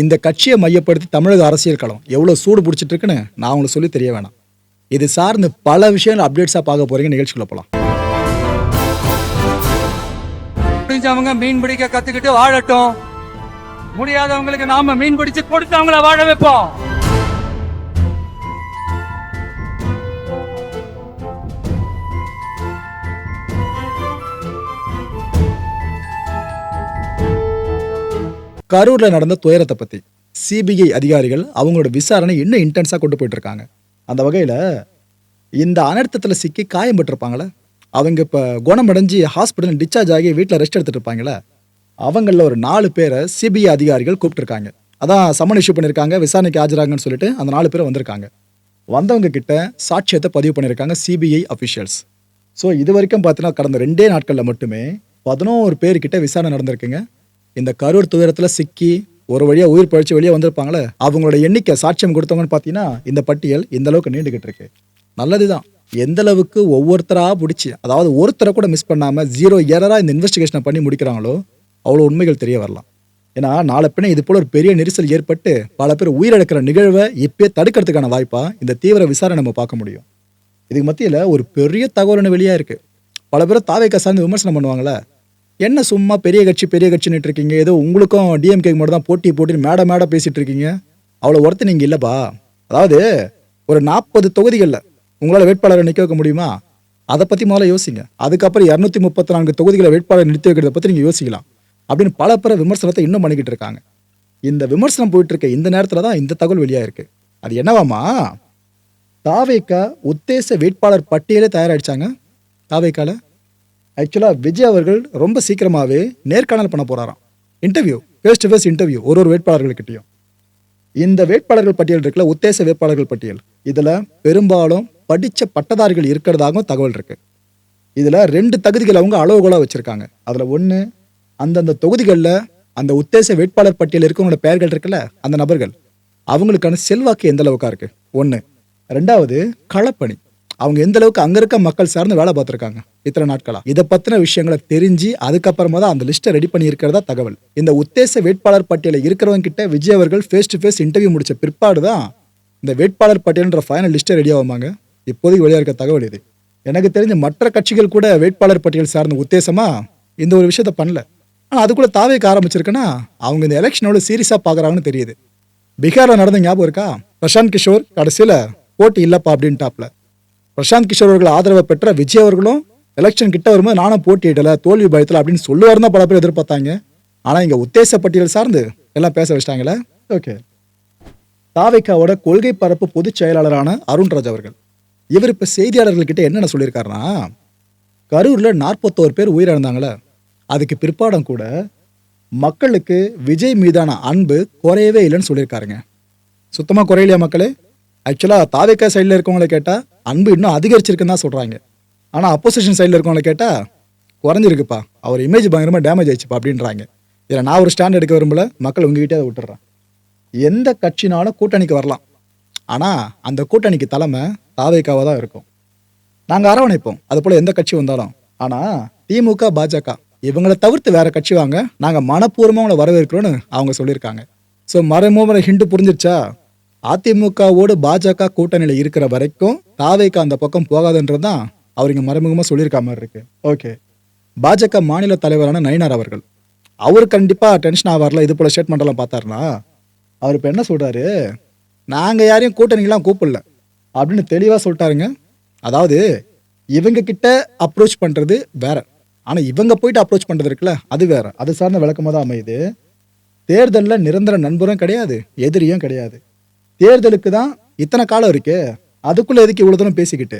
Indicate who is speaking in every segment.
Speaker 1: இந்த கட்சியை மையப்படுத்தி தமிழக அரசியல் களம் எவ்வளவு சூடு பிடிச்சிட்டு இருக்குன்னு நான் உங்களுக்கு சொல்லி தெரிய வேணாம். இது சார்ந்து பல விஷயங்கள் அப்டேட்ஸா பார்க்க போறீங்க. நிகழ்ச்சிக்குள்ள போகலாம்
Speaker 2: முடிஞ்சவங்க மீன் பிடிக்க கத்துக்கிட்டு வாழட்டும். முடியாதவங்களுக்கு நாம மீன் பிடிச்சு கொடுத்து அவங்கள வாழ வைப்போம்.
Speaker 1: கரூரில் நடந்த துயரத்தை பற்றி சிபிஐ அதிகாரிகள் அவங்களோட விசாரணை இன்னும் இன்டென்ஸாக கொண்டு போயிட்டு இருக்காங்க அந்த வகையில் இந்த அனர்த்தத்தில் சிக்கி காயம் பட்டிருப்பாங்களே? அவங்க இப்போ குணமடைஞ்சு ஹாஸ்பிட்டல் டிஸ்சார்ஜ் ஆகி வீட்டில் ரெஸ்ட் எடுத்துட்டு இருப்பாங்களே? ஒரு நாலு பேரை சிபிஐ அதிகாரிகள் கூப்பிட்டுருக்காங்க. அதான் சம்மன் இஷ்யூ பண்ணியிருக்காங்க விசாரணைக்கு ஆஜராங்கன்னு சொல்லிட்டு அந்த நாலு பேர் வந்திருக்காங்க. வந்தவங்க கிட்ட சாட்சியத்தை பதிவு பண்ணியிருக்காங்க சிபிஐ அஃபிஷியல்ஸ் ஸோ இது வரைக்கும் பார்த்தீங்கன்னா கடந்த ரெண்டே நாட்களில் மட்டுமே பதினோரு பேர்கிட்ட விசாரணை நடந்திருக்குங்க. இந்த கரூர் துயரத்தில் சிக்கி ஒரு வழியாக உயிர் பழிச்சு வெளியே வந்திருப்பாங்களே அவங்களோட எண்ணிக்கை சாட்சியம் கொடுத்தவங்கன்னு பார்த்தீங்கன்னா இந்த பட்டியல் இந்த அளவுக்கு நீண்டுகிட்டு இருக்கு. நல்லதுதான். எந்த அளவுக்கு ஒவ்வொருத்தராக பிடிச்சி அதாவது ஒருத்தரை கூட மிஸ் பண்ணாமல் ஜீரோ ஏரராக இந்த இன்வெஸ்டிகேஷனை பண்ணி முடிக்கிறாங்களோ அவ்வளோ உண்மைகள் தெரிய வரலாம். ஏன்னா நாளை பின்ன இது போல ஒரு பெரிய நெரிசல் ஏற்பட்டு பல பேர் உயிரிழக்கிற நிகழ்வை இப்பயே தடுக்கிறதுக்கான வாய்ப்பாக இந்த தீவிர விசாரணை நம்ம பார்க்க முடியும். இதுக்கு மத்தியில் ஒரு பெரிய தகவல் வெளியாக இருக்குது பல பேர் தாவேக்கா சார்ந்து விமர்சனம் பண்ணுவாங்களே என்ன சும்மா பெரிய கட்சி பெரிய கட்சின்னு இருக்கீங்க? ஏதோ உங்களுக்கும் டிஎம்கேக்கு மட்டும் தான் போட்டி போட்டி மேட மேட பேசிட்டு இருக்கீங்க. அவ்வளோ ஒருத்தர் நீங்கள் இல்லைப்பா. அதாவது ஒரு நாற்பது தொகுதிகளில் உங்களால் வேட்பாளரை நிற்க வைக்க முடியுமா? அதை பற்றி முதல்ல யோசிங்க. அதுக்கப்புறம் இரநூத்தி முப்பத்தி நான்கு தொகுதிகளை வேட்பாளர் நிறுத்தி வைக்கிறத பற்றி நீங்கள் யோசிக்கலாம். அப்படின்னு பல பேர் விமர்சனத்தை இன்னும் பண்ணிக்கிட்டு இருக்காங்க. இந்த விமர்சனம் போயிட்டு இருக்க இந்த நேரத்தில் தான் இந்த தகவல் வெளியாக இருக்குது அது என்னவாமா தாவேக்கா உத்தேச வேட்பாளர் பட்டியலே தயாராகிடுச்சாங்க தாவேக்கால? ஆக்சுவலாக விஜய் அவர்கள் ரொம்ப சீக்கிரமாகவே நேர்காணல் பண்ண போகிறாராம் interview face to face interview ஒரு ஒரு வேட்பாளர்கள்கிட்டையும். இந்த வேட்பாளர்கள் பட்டியல் இருக்குல்ல உத்தேச வேட்பாளர்கள் பட்டியல். இதில் பெரும்பாலும் படித்த பட்டதாரிகள் இருக்கிறதாகவும் தகவல் இருக்குது இதில் ரெண்டு தகுதிகள் அவங்க அளவுகோலாக வச்சுருக்காங்க. அதில் ஒன்று அந்தந்த தொகுதிகளில் அந்த உத்தேச வேட்பாளர் பட்டியல் இருக்கவங்களோட பெயர்கள் இருக்குல்ல அந்த நபர்கள். அவங்களுக்கான செல்வாக்கு எந்த அளவுக்காக இருக்குது ஒன்று ரெண்டாவது களப்பணி. அவங்க எந்த அளவுக்கு அங்க இருக்க மக்கள் சார்ந்து வேலை பார்த்துருக்காங்க இத்தனை நாட்களா? இதை பத்தின விஷயங்களை தெரிஞ்சு அதுக்கப்புறமா தான் அந்த லிஸ்ட்டை ரெடி பண்ணி இருக்கிறதா தகவல். இந்த உத்தேச வேட்பாளர் பட்டியலில் இருக்கிறவங்க கிட்ட விஜய் அவர்கள் ஃபேஸ் டு ஃபேஸ் இன்டர்வியூ முடிச்ச பிற்பாடு தான் இந்த வேட்பாளர் பட்டியல்ன்ற ஃபைனல் லிஸ்ட்டை ரெடி ஆகுமாங்க? இப்போதைக்கு வெளியாக இருக்க தகவல் இது. எனக்கு தெரிஞ்ச மற்ற கட்சிகள் கூட வேட்பாளர் பட்டியல் சார்ந்த உத்தேசமா இந்த ஒரு விஷயத்த பண்ணல. ஆனால் அது கூட தாவேக்க ஆரம்பிச்சிருக்குன்னா அவங்க இந்த எலெக்ஷனோட சீரியஸாக பார்க்குறாங்கன்னு தெரியுது. பீகாரில் நடந்த ஞாபகம் இருக்கா? பிரசாந்த் கிஷோர் கடைசியில் போட்டி இல்லைப்பா அப்படின்ட்டாப்ல. பிரசாந்த் கிஷோர் அவர்கள் ஆதரவை பெற்ற விஜய் அவர்களும் எலெக்ஷன் கிட்ட வரும்போது நானும் போட்டியிடல தோல்வி பயத்தில் அப்படின்னு சொல்லுவார் தான் பல பேர் எதிர்பார்த்தாங்க. ஆனால் இங்கே உத்தேச பட்டியல் சார்ந்து எல்லாம் பேச வச்சிட்டாங்களே? ஓகே. தாவேக்காவோட கொள்கை பரப்பு பொதுச் செயலாளரான அருண்ராஜ் அவர்கள். இவர் இப்போ செய்தியாளர்கள்கிட்ட என்னென்ன சொல்லியிருக்காருன்னா கரூரில் நாற்பத்தோரு பேர் உயிரிழந்தாங்களே அதுக்கு பிற்பாடம் கூட மக்களுக்கு விஜய் மீதான அன்பு குறையவே இல்லைன்னு சொல்லியிருக்காருங்க. சுத்தமாக குறையலையா மக்களே? ஆக்சுவலாக தாவேக்கா சைடில் இருக்கவங்கள கேட்டால் அன்பு இன்னும் அதிகரிச்சிருக்குன்னு தான் சொல்கிறாங்க ஆனால் அப்போசிஷன் சைடில் இருக்கவங்கள கேட்டால் குறைஞ்சிருக்குப்பா. அவர் இமேஜ் பயங்கரமாக டேமேஜ் ஆயிடுச்சுப்பா அப்படின்றாங்க. இதில் நான் ஒரு ஸ்டாண்ட் எடுக்க விரும்பல மக்கள் உங்ககிட்டே அதை விட்டுறேன் எந்த கட்சினாலும் கூட்டணிக்கு வரலாம். ஆனால் அந்த கூட்டணிக்கு தலைமை தாவைக்காவாக தான் இருக்கும். நாங்கள் அரவணைப்போம். அது போல் எந்த கட்சி வந்தாலும். ஆனால் திமுக பாஜக இவங்களை தவிர்த்து வேற கட்சி வாங்க நாங்கள் மனப்பூர்வமாக உங்களை வரவேற்கிறோன்னு அவங்க சொல்லியிருக்காங்க. ஸோ மறைமுறை ஹிண்டு புரிஞ்சிருச்சா? அதிமுகவோடு பாஜக கூட்டணியில் இருக்கிற வரைக்கும் தாவேக்கா அந்த பக்கம் போகாதுன்றது தான் அவர் இங்கே மறைமுகமாக சொல்லியிருக்க மாதிரி இருக்கு. ஓகே பாஜக மாநில தலைவரான நயினார் அவர்கள். அவர் கண்டிப்பாக டென்ஷன் ஆவார்ல இது போல ஸ்டேட்மெண்ட் எல்லாம் பார்த்தாருனா அவர் இப்போ என்ன சொல்றாரு? நாங்கள் யாரையும் கூட்டணிக்கெல்லாம் கூப்பிடல. அப்படின்னு தெளிவாக சொல்லிட்டாருங்க. அதாவது இவங்க கிட்ட அப்ரோச் பண்ணுறது வேற. ஆனால் இவங்க போயிட்டு அப்ரோச் பண்ணுறது இருக்குல்ல அது வேற. அது சார்ந்த விளக்கமாக தான் அமையுது. தேர்தலில் நிரந்தர நண்பரும் கிடையாது எதிரியும் கிடையாது. தேர்தலுக்கு தான் இத்தனை காலம் இருக்கு. அதுக்குள்ளே எதுக்கு இவ்வளோ தூரம் பேசிக்கிட்டு?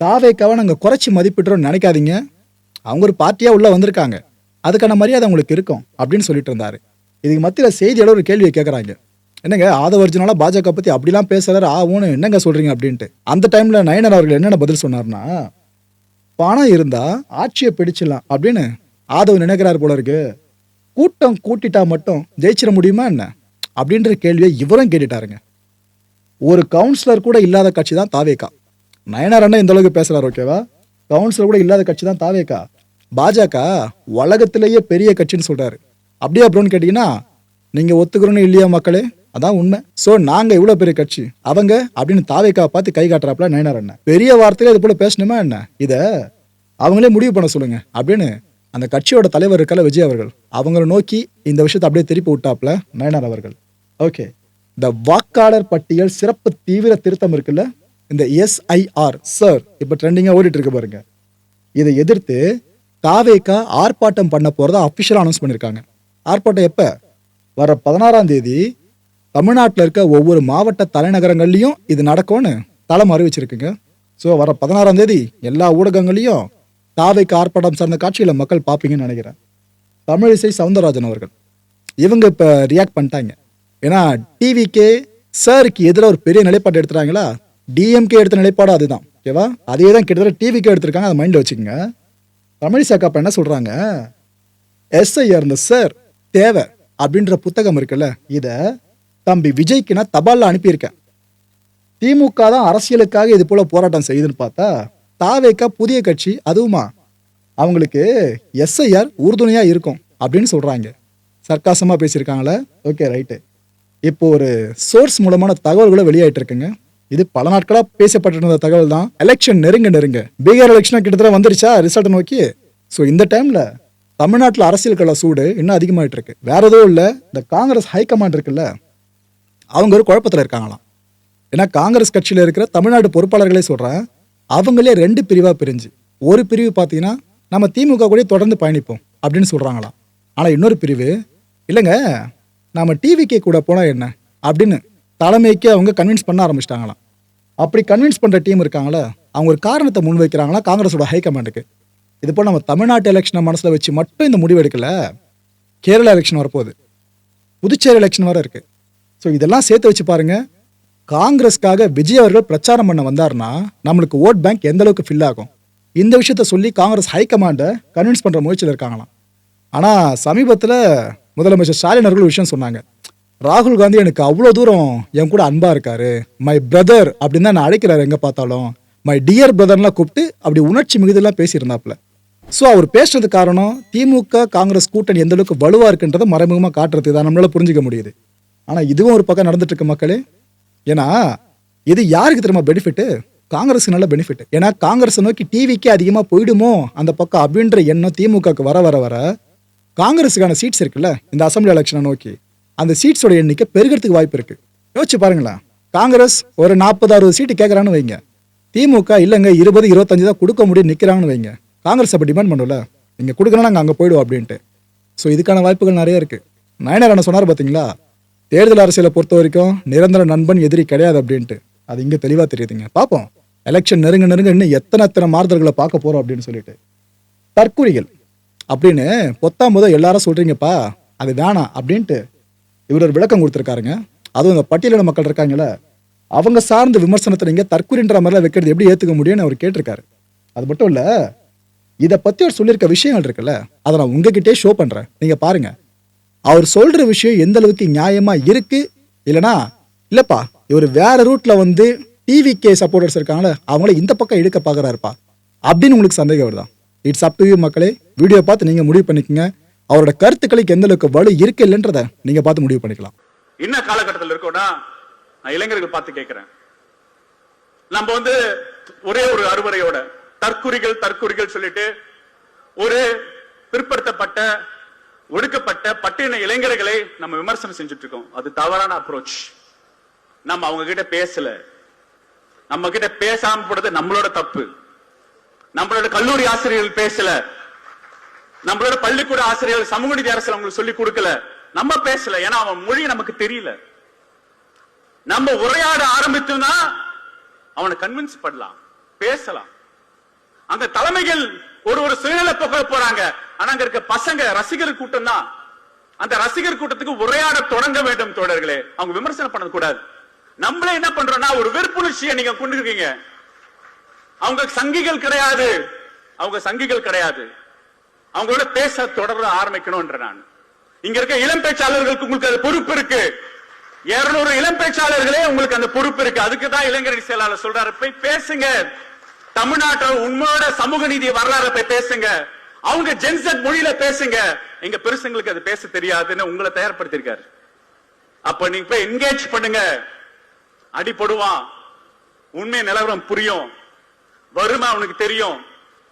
Speaker 1: தாவேக்காவை நாங்கள் குறைச்சி மதிப்பிடுறோம்னு நினைக்காதீங்க. அவங்க ஒரு பார்ட்டியாக உள்ளே வந்திருக்காங்க. அதுக்கான மரியாதை அவங்களுக்கு இருக்கும் அப்படின்னு சொல்லிட்டு இருந்தாரு. இதுக்கு மத்தியில் செய்தியோட ஒரு கேள்வியை கேட்குறாங்க என்னங்க ஆதவர்ஜுனால பாஜக பற்றி அப்படிலாம் பேசுறாரு ஆகும்னு என்னங்க சொல்கிறீங்க அப்படின்ட்டு. அந்த டைமில் நயனர் அவர்கள் என்னென்ன பதில் சொன்னார்னா பணம் இருந்தால் ஆட்சியை பிடிச்சிடலாம் அப்படின்னு ஆதவ் நினைக்கிறார் போல இருக்கு. கூட்டம் கூட்டிட்டா மட்டும் ஜெயிச்சிட முடியுமா என்ன? அப்படின்ற கேள்வியை இவரும் கேட்டுட்டாருங்க. ஒரு கவுன்சிலர் கூட இல்லாத கட்சி தான் தாவேக்கா. நயனார் அண்ணன் இந்த அளவுக்கு ஓகேவா கவுன்சிலர் கூட இல்லாத கட்சி தான் தாவேகா பாஜக உலகத்திலேயே பெரிய கட்சின்னு சொல்கிறாரு அப்படியே அப்புறம்னு கேட்டிங்கன்னா நீங்கள் ஒத்துக்கிறோன்னு இல்லையா மக்களே? அதான் உண்மை. ஸோ நாங்கள் இவ்வளோ பெரிய கட்சி. அவங்க அப்படின்னு தாவேக்கா பார்த்து கை காட்டுறாப்புல நயனார் அண்ணன். பெரிய வார்த்தையில இது போல பேசணுமா என்ன? இதை அவங்களே முடிவு பண்ண சொல்லுங்க அப்படின்னு அந்த கட்சியோட தலைவர் இருக்கல விஜய் அவர்கள் அவங்கள நோக்கி இந்த விஷயத்தை அப்படியே திருப்பி விட்டாப்புல நயனார் அவர்கள். ஓகே இந்த வாக்காளர் பட்டியல் சிறப்பு தீவிர திருத்தம் இருக்குல்ல? இந்த எஸ்ஐஆர் சார் இப்போ ட்ரெண்டிங்காக ஓடிட்டு இருக்கு பாருங்க. இதை எதிர்த்து காவேக்கா ஆர்ப்பாட்டம் பண்ண போகிறதா அஃபிஷியலாக அனௌன்ஸ் பண்ணியிருக்காங்க ஆர்ப்பாட்டம் எப்போ? வர பதினாறாம் தேதி தமிழ்நாட்டில் இருக்க ஒவ்வொரு மாவட்ட தலைநகரங்கள்லையும் இது நடக்கும்னு தளம் அறிவிச்சிருக்குங்க. ஸோ வர பதினாறாம் தேதி எல்லா ஊடகங்களையும் தாவேக்கு ஆர்ப்பாட்டம் சார்ந்த காட்சிகளை மக்கள் பார்ப்பீங்கன்னு நினைக்கிறேன். தமிழிசை சவுந்தரராஜன் அவர்கள். இவங்க இப்போ ரியாக்ட் பண்ணிட்டாங்க. ஏன்னா டிவிக்கே சாருக்கு எதிராக ஒரு பெரிய நிலைப்பாடு எடுத்துறாங்களா டிஎம்கே எடுத்த நிலைப்பாடு அதுதான். ஓகேவா அதே தான் கிட்டத்தட்ட டிவிக்கே எடுத்திருக்காங்க. அதை மைண்டில் வச்சுக்கோங்க. தமிழிசை அப்பா என்ன சொல்கிறாங்க எஸ்ஐஆர் இந்த சார் தேவை அப்படின்ற புத்தகம் இருக்குல்ல இதை தம்பி விஜய்க்கு நான் தபாலில் அனுப்பியிருக்கேன். திமுக தான் அரசியலுக்காக இது போல் போராட்டம் செய்யுதுன்னு பார்த்தா தாவேக்கா புதிய கட்சி அதுவுமா? அவங்களுக்கு எஸ்ஐஆர் உறுதுணையாக இருக்கும் அப்படின்னு சொல்கிறாங்க சர்க்காசமாக பேசியிருக்காங்களே? ஓகே ரைட்டு இப்போ ஒரு சோர்ஸ் மூலமான தகவல்களை வெளியாயிட்டு இருக்குங்க இது பல நாட்களாக பேசப்பட்டிருந்த தகவல் தான். எலெக்ஷன் நெருங்க நெருங்க. பீகார் எலெக்ஷனாக கிட்டத்தட்ட வந்துருச்சா? ரிசல்ட் நோக்கி. ஸோ இந்த டைமில் தமிழ்நாட்டில் அரசியல் கல சூடு இன்னும் அதிகமாகிட்டு இருக்கு வேற எதுவும் இல்லை. இந்த காங்கிரஸ் ஹைகமாண்ட் இருக்குல்ல அவங்க ஒரு குழப்பத்தில் இருக்காங்களாம். ஏன்னா காங்கிரஸ் கட்சியில் இருக்கிற தமிழ்நாடு பொறுப்பாளர்களே சொல்கிறேன் அவங்களே ரெண்டு பிரிவாக பிரிஞ்சு. ஒரு பிரிவு பார்த்தீங்கன்னா நம்ம திமுக கூட தொடர்ந்து பயணிப்போம் அப்படின்னு சொல்கிறாங்களாம் ஆனால் இன்னொரு பிரிவு இல்லைங்க நாம் டிவிக்கு கூட போனால் என்ன? அப்படின்னு தலைமைக்கு அவங்க கன்வின்ஸ் பண்ண ஆரம்பிச்சிட்டாங்களாம். அப்படி கன்வின்ஸ் பண்ணுற டீம் இருக்காங்களே அவங்க ஒரு காரணத்தை முன்வைக்கிறாங்களா காங்கிரஸோட ஹைகமாண்டுக்கு இது போல் நம்ம தமிழ்நாட்டு எலெக்ஷனை மனசில் வச்சு மட்டும் இந்த முடிவு எடுக்கலை கேரளா எலெக்ஷன் வரப்போகுது. புதுச்சேரி எலெக்ஷன் வர இருக்குது ஸோ இதெல்லாம் சேர்த்து வச்சு பாருங்க காங்கிரஸ்க்காக விஜய் அவர்கள் பிரச்சாரம் பண்ண வந்தாருன்னா நம்மளுக்கு ஓட் பேங்க் எந்த அளவுக்கு ஃபில் ஆகும்? இந்த விஷயத்த சொல்லி காங்கிரஸ் ஹைகமாண்டை கன்வின்ஸ் பண்ணுற முயற்சியில் இருக்காங்களாம். ஆனால் சமீபத்தில் முதலமைச்சர் ஸ்டாலின் அவர்கள் விஷயம் சொன்னாங்க. ராகுல் காந்தி எனக்கு அவ்வளோ தூரம் என் கூட அன்பாக இருக்காரு. மை பிரதர் அப்படின்னு தான் நான் அழைக்கிறாரு எங்கே பார்த்தாலும். மை டியர் பிரதர்லாம் கூப்பிட்டு அப்படி உணர்ச்சி மிகுதெல்லாம் பேசியிருந்தாப்புல. ஸோ அவர் பேசுறது காரணம் திமுக காங்கிரஸ் கூட்டணி எந்த அளவுக்கு வலுவாக இருக்குன்றதை மறைமுகமாக காட்டுறது தான். நம்மளால புரிஞ்சிக்க முடியுது. ஆனால் இதுவும் ஒரு பக்கம் நடந்துட்டு இருக்கு மக்களே. ஏன்னா இது யாருக்கு தெரியுமா பெனிஃபிட்டு காங்கிரஸுக்கு நல்ல பெனிஃபிட் ஏன்னா காங்கிரஸை நோக்கி டிவிக்கே அதிகமாக போயிடுமோ அந்த பக்கம் அப்படின்ற எண்ணம் திமுகவுக்கு வர வர வர காங்கிரஸுக்கான சீட்ஸ் இருக்குல்ல இந்த அசம்பிளி எலெக்ஷனை நோக்கி. அந்த சீட்ஸோட எண்ணிக்கை பெருகிறதுக்கு வாய்ப்பு இருக்கு. யோசிச்சு பாருங்களேன். காங்கிரஸ் ஒரு நாற்பது அறுபது சீட்டு கேட்குறான்னு வைங்க. திமுக இல்லைங்க இருபது இருபத்தஞ்சு தான் கொடுக்க முடியும் நிற்கிறாங்கன்னு வைங்க. காங்கிரஸ் அப்படி டிமாண்ட் பண்ணல நீங்கள் கொடுக்கணும் நாங்கள் அங்கே போயிடுவோம் அப்படின்ட்டு. ஸோ இதுக்கான வாய்ப்புகள் நிறைய இருக்கு. நயனார் என்ன சொன்னார் பார்த்தீங்களா தேர்தல் அரசியலை பொறுத்த வரைக்கும் நிரந்தர நண்பன் எதிரி கிடையாது அப்படின்ட்டு. அது இங்கே தெளிவாக தெரியுதுங்க. பார்ப்போம் எலெக்ஷன் நெருங்க நெருங்க இன்னும் எத்தனை எத்தனை மாறுதல்களை பார்க்க போகிறோம் அப்படின்னு சொல்லிட்டு. தற்குறிகள். அப்படின்னு பொத்தாம் முத எல்லாரும் சொல்றீங்கப்பா. அது வேணாம் அப்படின்ட்டு இவர் ஒரு விளக்கம் கொடுத்துருக்காருங்க. அதுவும் இந்த பட்டியலின மக்கள் இருக்காங்களே அவங்க சார்ந்த விமர்சனத்தை நீங்கள் தற்குறின்ற மாதிரிலாம் வைக்கிறது எப்படி ஏற்றுக்க முடியும்னு அவர் கேட்டிருக்காரு. அது மட்டும் இல்லை இதை பற்றி அவர் சொல்லியிருக்க விஷயங்கள் இருக்குல்ல அதை நான் உங்ககிட்டே ஷோ பண்ணுறேன் நீங்கள் பாருங்க. அவர் சொல்கிற விஷயம் எந்த அளவுக்கு நியாயமாக இருக்குது இல்லைனா இல்லைப்பா இவர் வேறு ரூட்டில் வந்து டிவிகே சப்போர்ட்டர்ஸ் இருக்காங்களே அவங்கள இந்த பக்கம் எடுக்க பார்க்குறாருப்பா அப்படின்னு உங்களுக்கு சந்தேகம் வருதான் இட்ஸ் அப் டு யூ மக்களே. வீடியோ பார்த்து நீங்க முடிவு பண்ணிக்கங்க. அவரோட கருத்துக்களுக்கு எந்த அளவுக்கு வலு இருக்கு இல்லைன்றத நீங்க பார்த்து முடிவு பண்ணிக்கலாம்.
Speaker 3: என்ன காலகட்டத்தில் இருக்கோம்னா நான் இளைஞர்கள் பார்த்து கேட்கிறேன் நம்ம வந்து ஒரே ஒரு அறுவரையோட தற்குறிகள் தற்குறிகள் சொல்லிட்டு ஒரு பிற்படுத்தப்பட்ட ஒடுக்கப்பட்ட பட்டின இளைஞர்களை நம்ம விமர்சனம் செஞ்சுட்டு இருக்கோம். அது தவறான அப்ரோச் நம்ம அவங்க கிட்ட பேசல. நம்ம கிட்ட பேசாம போடுறது நம்மளோட தப்பு. நம்மளோட கல்லூரி ஆசிரியர்கள் பேசல. நம்மளோட பள்ளிக்கூட ஆசிரியர்கள் சமூக நீதி அரசு அவங்களுக்கு சொல்லி கொடுக்கல. நம்ம பேசல ஏன்னா அவன் மொழி நமக்கு தெரியல. நம்ம உரையாட ஆரம்பித்தோம்னா அவனை கன்வின்ஸ் பண்ணலாம் பேசலாம். அங்க தலைமைகள் ஒரு ஒரு சுயநல போக போறாங்க. ஆனா அங்க இருக்க பசங்க ரசிகர் கூட்டம் தான். அந்த ரசிகர் கூட்டத்துக்கு உரையாட தொடங்க வேண்டும் தோழர்களே. அவங்க விமர்சனம் பண்ண கூடாது. நம்மளே என்ன பண்றோம்னா ஒரு வெறுப்புணர்ச்சியை நீங்க கொண்டு இருக்கீங்க. அவங்க சங்கிகள் கிடையாது. அவங்க சங்கிகள் கிடையாது. அவங்களோட பேச தொடர ஆரம்பிக்கணும்ன்ற நான். இங்க இருக்க இளம் பேச்சாளர்களுக்கு உங்களுக்கு அது பொறுப்பு இருக்கு. இருநூறு இளம் பேச்சாளர்களே உங்களுக்கு அந்த பொறுப்பு இருக்கு. அதுக்கு தான் இளைஞரணி செயலாளர் சொல்றாரு போய் பேசுங்க. தமிழ்நாட்டில் உண்மையோட சமூக நீதி வரலாறு போய் பேசுங்க. அவங்க ஜென்செட் மொழியில பேசுங்க. எங்க பெருசுங்களுக்கு அது பேச தெரியாதுன்னு உங்களை தயார்படுத்திருக்காரு அப்ப நீங்க போய் என்கேஜ் பண்ணுங்க. அடிபடுவான் உண்மை நிலவரம் புரியும். வறுமை அவனுக்கு தெரியும்.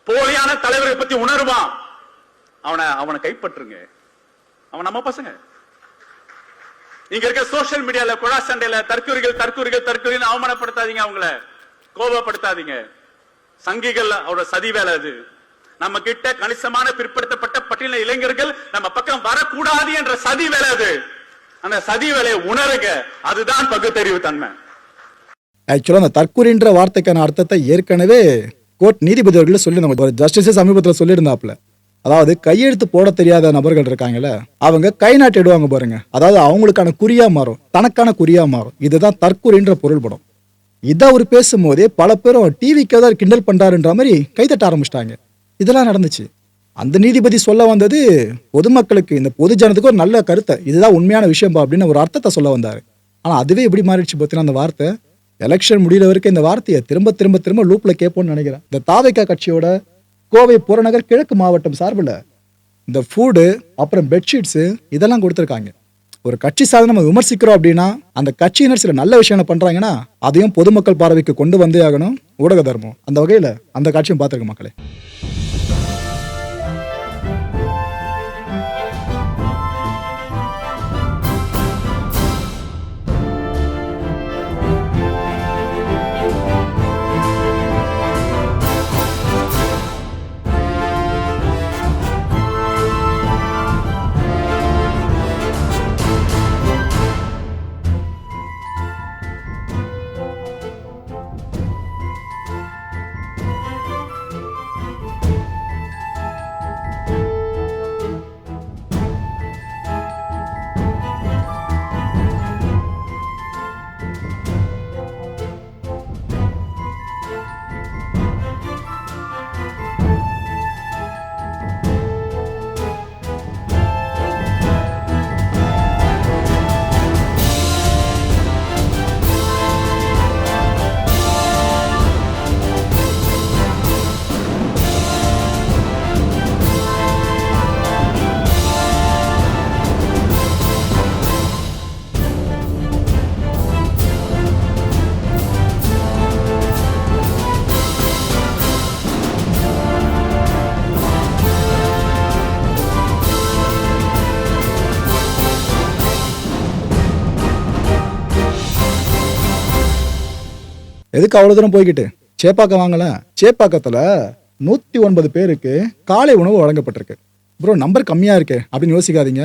Speaker 3: போலியான தலைவரை பத்தி உணருவான். அவனை அவனை கைப்பற்றுங்க. அவன் நம்ம பசங்க. இங்க இருக்க சோசியல் மீடியால குழா சண்டையில தற்கொலைகள் தற்கொலைகள் தற்கொலைன்னு அவமானப்படுத்தாதீங்க அவங்கள. கோபப்படுத்தாதீங்க. சங்கிகள் அவரோட சதி வேலை அது. நம்ம கிட்ட கணிசமான பிற்படுத்தப்பட்ட பட்டியல இளைஞர்கள் நம்ம பக்கம் வரக்கூடாது என்ற சதி வேலை அது. அந்த சதி வேலையை உணருங்க. அதுதான் பகுத்தறிவு தன்மை.
Speaker 1: ஆக்சுவலாக அந்த தற்கொலைன்ற வார்த்தைக்கான அர்த்தத்தை ஏற்கனவே கோர்ட் நீதிபதி அவர்கள் சொல்லியிருந்தாங்க. ஒரு ஜஸ்டிஸே சமீபத்தில் சொல்லியிருந்தாப்புல. அதாவது கையெழுத்து போட தெரியாத நபர்கள் இருக்காங்கல்ல அவங்க கை நாட்டிடுவாங்க பாருங்க. அதாவது அவங்களுக்கான குறியா மாறும் தனக்கான குறியா மாறும். இதுதான் தற்கொலைன்ற பொருள்படும். இதை அவர் பேசும்போதே பல பேரும் டிவிக்கு ஏதாவது கிண்டல் பண்றாருன்ற மாதிரி கைதட்ட ஆரம்பிச்சிட்டாங்க. இதெல்லாம் நடந்துச்சு. அந்த நீதிபதி சொல்ல வந்தது பொதுமக்களுக்கு இந்த பொது ஜனத்துக்கு ஒரு நல்ல கருத்தை. இதுதான் உண்மையான விஷயம்பா அப்படின்னு ஒரு அர்த்தத்தை சொல்ல வந்தார். ஆனால் அதுவே எப்படி மாறிடுச்சு பார்த்தீங்கன்னா அந்த வார்த்தை? எலெக்ஷன் முடியிற வரைக்கும் இந்த வார்த்தையை திரும்ப திரும்ப திரும்ப லூப்பில் கேட்போம்னு நினைக்கிறேன். இந்த தாவைக்கா கட்சியோட கோவை புறநகர் கிழக்கு மாவட்டம் சார்பில் இந்த ஃபுட்டு அப்புறம் பெட்ஷீட்ஸு இதெல்லாம் கொடுத்துருக்காங்க. ஒரு கட்சி சாதனை நம்ம விமர்சிக்கிறோம் அப்படின்னா அந்த கட்சியினர் சில நல்ல விஷயங்களை பண்றாங்கன்னா அதையும் பொதுமக்கள் பார்வைக்கு கொண்டு வந்தே ஆகணும். ஊடக தர்மம். அந்த வகையில் அந்த காட்சியும் பார்த்துருக்க மக்களே. எதுக்கு அவ்வளோ தூரம் போய்கிட்டு சேப்பாக்கம் வாங்கல. சேப்பாக்கத்தில் நூற்றி ஒன்பது பேருக்கு காலை உணவு வழங்கப்பட்டிருக்கு. ப்ரோ நம்பர் கம்மியாக இருக்கு அப்படின்னு யோசிக்காதீங்க.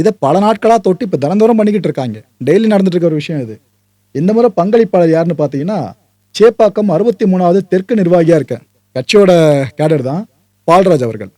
Speaker 1: இதை பல நாட்களாக தொட்டு இப்போ தினந்தோறும் பண்ணிக்கிட்டு இருக்காங்க. டெய்லி நடந்துட்டு இருக்க ஒரு விஷயம் இது. இந்த முறை பங்களிப்பாளர் யாருன்னு பார்த்தீங்கன்னா சேப்பாக்கம் அறுபத்தி மூணாவது தெற்கு நிர்வாகியாக இருக்க கட்சியோட கேடர் தான் பால்ராஜ் அவர்கள்.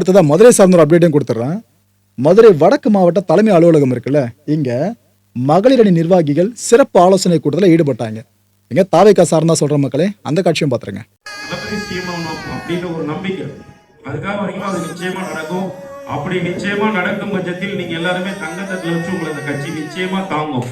Speaker 1: அடுத்ததாக மதுரை சார்ந்த ஒரு அப்டேட்டையும் கொடுத்துட்றேன். மதுரை வடக்கு மாவட்ட தலைமை அலுவலகம் இருக்குல்ல இங்கே மகளிர் அணி நிர்வாகிகள் சிறப்பு ஆலோசனை கூட்டத்தில் ஈடுபட்டாங்க. இங்கே தாவைக்கா சார்ந்தா சொல்கிற மக்களே அந்த காட்சியும் பார்த்துருங்க.
Speaker 4: தளபதி ஒரு நம்பிக்கை. அதுக்காக வரைக்கும் அது நிச்சயமா நடக்கும். அப்படி நிச்சயமா நடக்கும் பட்சத்தில் நீங்க எல்லாருமே தங்கத்தில் வச்சு உங்களை அந்த கட்சி நிச்சயமா தாங்கும்.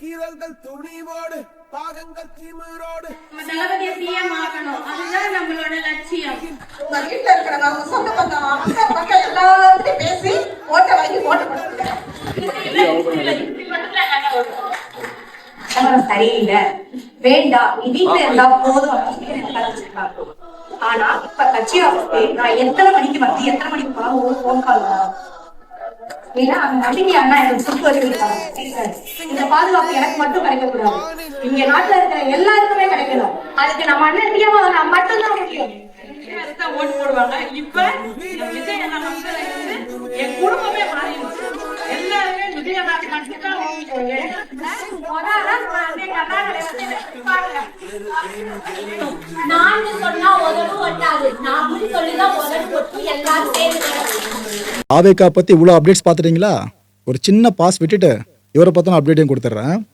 Speaker 5: கீரல்கள் துணிவோடு பாகங்கள் திமிரோடு.
Speaker 6: தளபதியை சிஎம் ஆக்கணும் அதுதான் நம்மளோட லட்சியம்.
Speaker 7: உங்க வீட்டுல இருக்கிறவங்க சொந்த பந்தம் அக்கா பக்கம் எல்லாத்தையும் பேசி ஓட்ட வாங்கி ஓட்ட
Speaker 8: கணவன் சரியில்லை. வேண்டாம் நீ வீட்டுல இருந்தா போதும் ஆனா இப்ப கட்சி ஆஃபீஸ்க்கு நான் எத்தனை மணிக்கு வந்து எத்தனை மணிக்கு போனாலும் ஒரு போன் கால் வரும். ஏன்னா அந்த நம்பிக்கை அண்ணா எனக்கு சுட்டு வச்சிருக்காங்க இந்த பாதுகாப்பு எனக்கு மட்டும் கிடைக்க கூடாது இங்க நாட்டுல இருக்கிற எல்லாருக்குமே கிடைக்கணும். அதுக்கு நம்ம அண்ணன் சிஎம் நான் மட்டும்தான் முடியும்
Speaker 6: ஓட்டு போடுவாங்க. இப்ப என் குடும்பமே மாறிடுச்சு.
Speaker 1: ஆவேக்கா பற்றி இவ்வளோ அப்டேட்ஸ் பார்த்துட்டீங்களா? ஒரு சின்ன பாஸ் விட்டுட்டு இவரை பற்றின அப்டேட்டையும் கொடுத்துட்றேன்.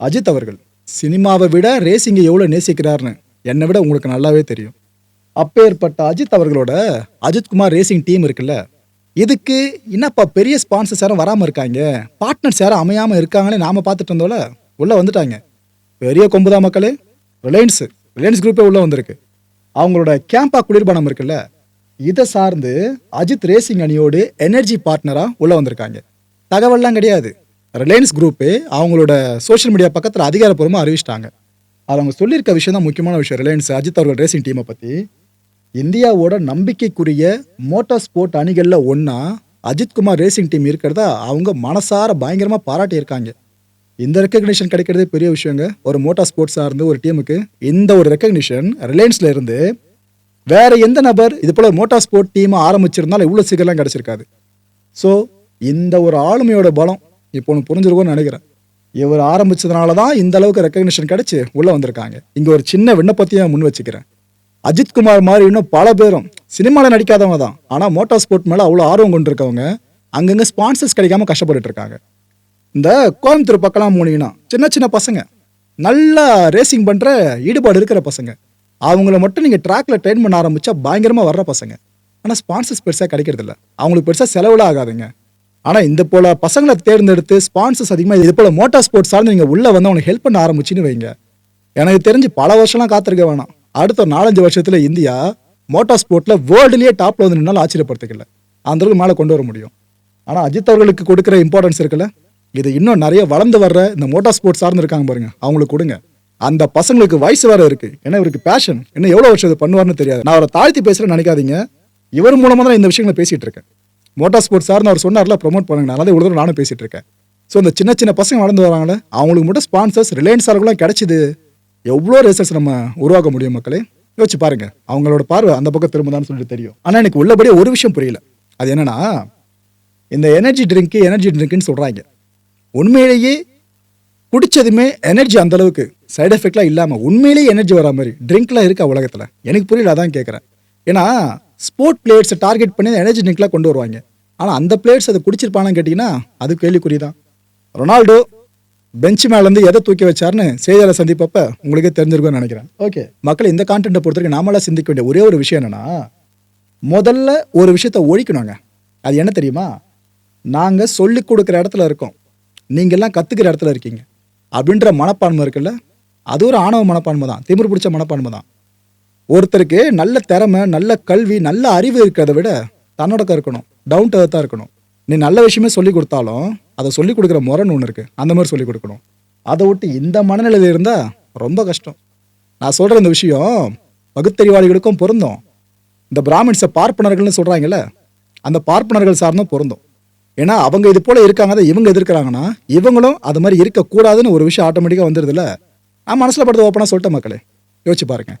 Speaker 1: அஜித் அவர்கள் சினிமாவை விட ரேசிங்கை எவ்வளோ நேசிக்கிறாருன்னு என்னை விட உங்களுக்கு நல்லாவே தெரியும். அப்பேற்பட்ட அஜித் அவர்களோட அஜித்குமார் ரேசிங் டீம் இருக்குல்ல இதுக்கு என்னப்பா பெரிய ஸ்பான்சர்ஸ் யாரும் வராமல் இருக்காங்க? பார்ட்னர்ஸ் யாரும் அமையாமல் இருக்காங்களே நாம பார்த்துட்டு இருந்தோம்ல? உள்ளே வந்துட்டாங்க. பெரிய கொம்புதா மக்களே? ரிலையன்ஸு ரிலையன்ஸ் குரூப்பே உள்ளே வந்திருக்கு. அவங்களோட கேம்பா குளிர்பானம் இருக்குல்ல? இதை சார்ந்து அஜித் ரேசிங் அணியோடு எனர்ஜி பார்ட்னராக உள்ளே வந்திருக்காங்க. தகவல்லாம் கிடையாது. ரிலையன்ஸ் குரூப்பு அவங்களோட சோஷியல் மீடியா பக்கத்தில் அதிகாரப்பூர்வமாக அறிவிச்சிட்டாங்க. அது அவங்க சொல்லியிருக்க விஷயம் தான் முக்கியமான விஷயம். ரிலையன்ஸ் அஜித் அவர்கள் ரேசிங் டீமை பற்றி இந்தியாவோட நம்பிக்கைக்குரிய மோட்டார் ஸ்போர்ட் அணிகளில் ஒன்றா அஜித்குமார் ரேசிங் டீம் இருக்கிறதா அவங்க மனசார பயங்கரமாக பாராட்டியிருக்காங்க. இந்த ரெக்கக்னிஷன் கிடைக்கிறதே பெரிய விஷயங்க. ஒரு மோட்டார் ஸ்போர்ட்ஸாக இருந்து ஒரு டீமுக்கு இந்த ஒரு ரெக்கக்னிஷன் ரிலையன்ஸில் இருந்து வேற எந்த நபர் இது போல மோட்டார் ஸ்போர்ட் டீமை ஆரம்பிச்சிருந்தாலும் இவ்வளோ சீக்கிரம்லாம் கிடச்சிருக்காது. ஸோ இந்த ஒரு ஆளுமையோட பலம் இப்போ ஒன்று புரிஞ்சிருக்கும்னு நினைக்கிறேன். இவர் ஆரம்பிச்சதுனால தான் இந்த அளவுக்கு ரெக்கக்னிஷன் கிடச்சி உள்ளே வந்திருக்காங்க. இங்கே ஒரு சின்ன விண்ணப்பத்தையும் முன் வச்சுக்கிறேன். அஜித்குமார் மாதிரி இன்னும் பல பேரும் சினிமாவில் நடிக்காதவங்க தான். ஆனால் மோட்டார் ஸ்போர்ட் மேலே அவ்வளோ ஆர்வம் கொண்டிருக்கவங்க அங்கங்கே ஸ்பான்சர்ஸ் கிடைக்காம கஷ்டப்பட்டு இருக்காங்க. இந்த கோயம்புத்தூர் பக்கம்லாம் போனீங்கன்னா சின்ன சின்ன பசங்க நல்லா ரேசிங் பண்ணுற ஈடுபாடு இருக்கிற பசங்க. அவங்கள மட்டும் நீங்கள் ட்ராக்ல ட்ரெயின் பண்ண ஆரம்பிச்சா பயங்கரமாக வர்ற பசங்க. ஆனால் ஸ்பான்சர்ஸ் பெருசாக கிடைக்கிறதில்ல அவங்களுக்கு பெருசாக செலவில் ஆகாதுங்க. ஆனால் இந்த போல பசங்களை தேர்ந்தெடுத்து ஸ்பான்சர்ஸ் அதிகமாக இது போல மோட்டார் ஸ்போர்ட்ஸ் சார்ந்து நீங்கள் உள்ளே வந்து அவனுக்கு ஹெல்ப் பண்ண ஆரம்பிச்சுன்னு வைங்க. எனக்கு தெரிஞ்சு பல வருஷம்லாம் காத்திருக்க வேணாம். அடுத்த நாலஞ்சு வருஷத்தில் இந்தியா மோட்டார் ஸ்போர்ட்டில் வேர்ல்டுலேயே டாப்ல வந்து நின்னாலும் ஆச்சரியப்படுத்திக்கல. அந்த அளவுக்கு மேலே கொண்டு வர முடியும். ஆனால் அஜித் அவர்களுக்கு கொடுக்குற இம்பார்ட்டன்ஸ் இருக்குல்ல? இது இன்னும் நிறைய வளர்ந்து வர்ற இந்த மோட்டார் ஸ்போர்ட்ஸ் சார்ந்து இருக்காங்க பாருங்க. அவங்களுக்கு கொடுங்க. அந்த பசங்களுக்கு வயசு வேற இருக்கு. ஏன்னா இவருக்கு பேஷன் இன்னும் எவ்வளோ வருஷம் இது பண்ணுவார்னு தெரியாது. நான் அவரை தாழ்த்தி பேசுகிறேன்னு நினைக்காதீங்க. இவர் மூலமாக தான் இந்த விஷயங்களை பேசிட்டு இருக்கேன். மோட்டார் ஸ்போர்ட்ஸ் சார்னு அவர் சொன்னார்ல ப்ரோமோட் பண்ணுங்க தான் இவ்வளோ தூரம் நானும் பேசிட்டு இருக்கேன். ஸோ இந்த சின்ன சின்ன பசங்க வளர்ந்து வராங்களே அவங்களுக்கு மட்டும் ஸ்பான்சர்ஸ் ரிலையன்ஸ் ஆளுக்குலாம் கிடைச்சிது. எவ்வளோ ரேசர்ஸ் நம்ம உருவாக்க முடியும் மக்களே? யோசிச்சு பாருங்க. அவங்களோட பார்வை அந்த பக்கம் திரும்பதான்னு சொல்லிட்டு தெரியும். ஆனால் எனக்கு உள்ளபடியே ஒரு விஷயம் புரியல. அது என்னன்னா இந்த எனர்ஜி ட்ரிங்க்கு எனர்ஜி ட்ரிங்க்னு சொல்கிறாங்க உண்மையிலேயே குடிச்சதுமே எனர்ஜி அந்தளவுக்கு சைட் சைடு எஃபெக்ட்லாம் இல்லாமல் உண்மையிலேயே எனர்ஜி வரா மாதிரி ட்ரிங்க்லாம் இருக்கா உலகத்தில்? எனக்கு புரியல அதான் கேட்குறேன் ஏன்னா ஸ்போர்ட் பிளேயர்ஸை டார்கெட் பண்ணி எனர்ஜி ட்ரிங்க்லாம் கொண்டு வருவாங்க. ஆனால் அந்த பிளேயர்ஸ் அதை குடிச்சிருப்பானு கேட்டிங்கன்னா அது கேள்விக்குறி தான் ரொனால்டோ பெஞ்ச் மேலேருந்து எதை தூக்கி வச்சாருன்னு செய்தியாளர் சந்திப்பப்ப உங்களுக்கே தெரிஞ்சிருக்கும்னு நினைக்கிறேன். ஓகே மக்கள் இந்த கான்டென்ட்டை பொறுத்தவரைக்கும் நாமளாக சிந்திக்க வேண்டிய ஒரே ஒரு விஷயம் என்னன்னா முதல்ல ஒரு விஷயத்தை ஒழிக்கணுங்க. அது என்ன தெரியுமா? நாங்கள் சொல்லி கொடுக்குற இடத்துல இருக்கோம். நீங்கள்லாம் கற்றுக்கிற இடத்துல இருக்கீங்க. அப்படின்ற மனப்பான்மை இருக்குல்ல? அது ஒரு ஆணவ மனப்பான்மை தான். திமிர் பிடிச்ச மனப்பான்மை தான். ஒருத்தருக்கு நல்ல திறமை நல்ல கல்வி நல்ல அறிவு இருக்கிறத விட தன்னடக்கம் இருக்கணும். டவுன் டு தான் இருக்கணும். நீ நல்ல விஷயமே சொல்லி கொடுத்தாலும் அதை சொல்லி கொடுக்குற முறைன்னு ஒன்று இருக்குது அந்த மாதிரி சொல்லி கொடுக்கணும். அதை விட்டு இந்த மனநிலையில் இருந்தால் ரொம்ப கஷ்டம். நான் சொல்கிற இந்த விஷயம் பகுத்தறிவாளிகளுக்கும் பொருந்தும். இந்த பிராமின்ஸை பார்ப்பனர்கள்னு சொல்கிறாங்கல்ல அந்த பார்ப்பனர்கள் சார்ந்தும் பொருந்தும். ஏன்னா அவங்க இது போல் இருக்காங்க தான் இவங்க எதிர்க்கிறாங்கன்னா இவங்களும் அது மாதிரி இருக்கக்கூடாதுன்னு ஒரு விஷயம் ஆட்டோமேட்டிக்காக வந்துடுதுல்ல நான் மனசில் படுத்து ஓப்பனாக சொல்லிட்டேன் மக்களே. யோசிச்சு பாருங்கள்